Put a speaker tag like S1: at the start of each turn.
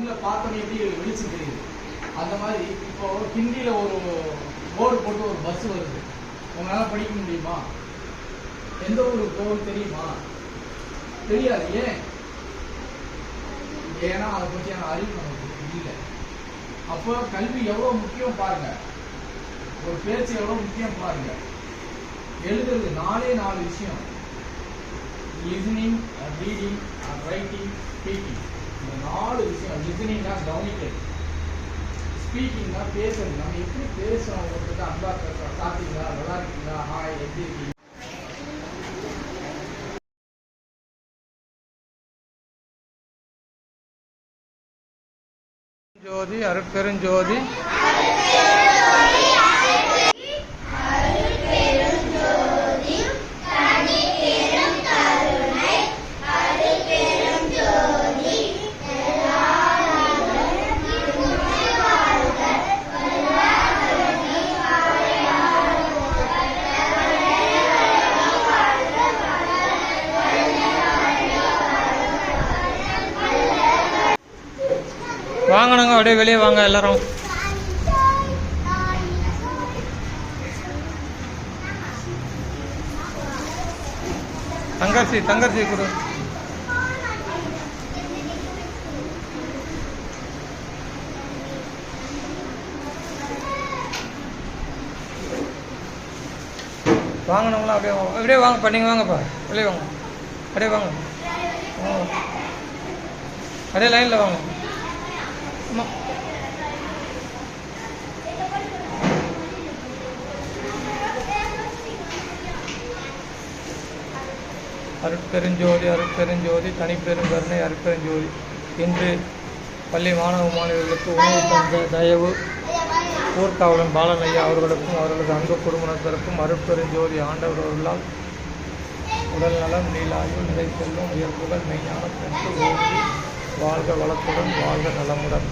S1: கண்ணில் பார்த்தோன்னே எப்படி வெளிச்சம் தெரியுது? அந்த மாதிரி இப்போ ஹிந்தியில் ஒரு போர்டு போட்டு ஒரு பஸ் வருது. உங்களால் படிக்க முடியுமா? எந்த ஒரு போர்டு தெரியுமா? தெரியாது. ஏன்? ஏன்னா அதை பற்றியான அறிவு நமக்கு இல்லை. அப்போ கல்வி எவ்வளோ முக்கியம் பாருங்க. ஒரு பேச்சு எவ்வளோ முக்கியம் பாருங்க. எழுதுறது நாலே நாலு விஷயம். லிசனிங் ரீடிங் ரைட்டிங் ஸ்பீக்கிங் இந்த நாலு விஷயம் லிசனிங்னா கவனிக்கிறது ஸ்பீக்கிங்னா பேசுறது நம்ம எப்படி பேசுறோம் ஒருத்தர் அன்பா பேசுறோம் சாப்பிட்டீங்களா? நல்லா இருக்கீங்களா? ஹாய் எப்படி இருக்கீங்க?
S2: ஜோதி அருட்பெருஞ்சோதி. வாங்கணுங்க அப்படியே வெளியே வாங்க எல்லாரும். தங்கர்சி தங்கர்சி கொடு. வாங்கணுங்களா அப்படியே வாங்க. அப்படியே வாங்கப்பா நீங்கள் வாங்கப்பா. வெளியே வாங்க. அப்படியே வாங்க. ஆ. அப்படியே லைனில் வாங்க. அருட்பெருஞ்சோதி அருட்பெருஞ்சோதி தனிப்பெருங்கருணை அருட்பெருஞ்சோதி. இன்று பள்ளி மாணவ மாணவிகளுக்கு உணவு தந்த தயவு ஊர்காவலன் பாலனையா அவர்களுக்கும் அவர்களது அன்பு குடும்பத்தினருக்கும் அருட்பெருஞ்சோதி ஆண்டவர் அவர்களால் உடல் நலம் நீலாயுள் நிலை செல்லும் உயர்வுகள் மெய்ஞானம் பெற்று ஓங்கி வாழ்க வளத்துடன் வாழ்க நலமுடன்.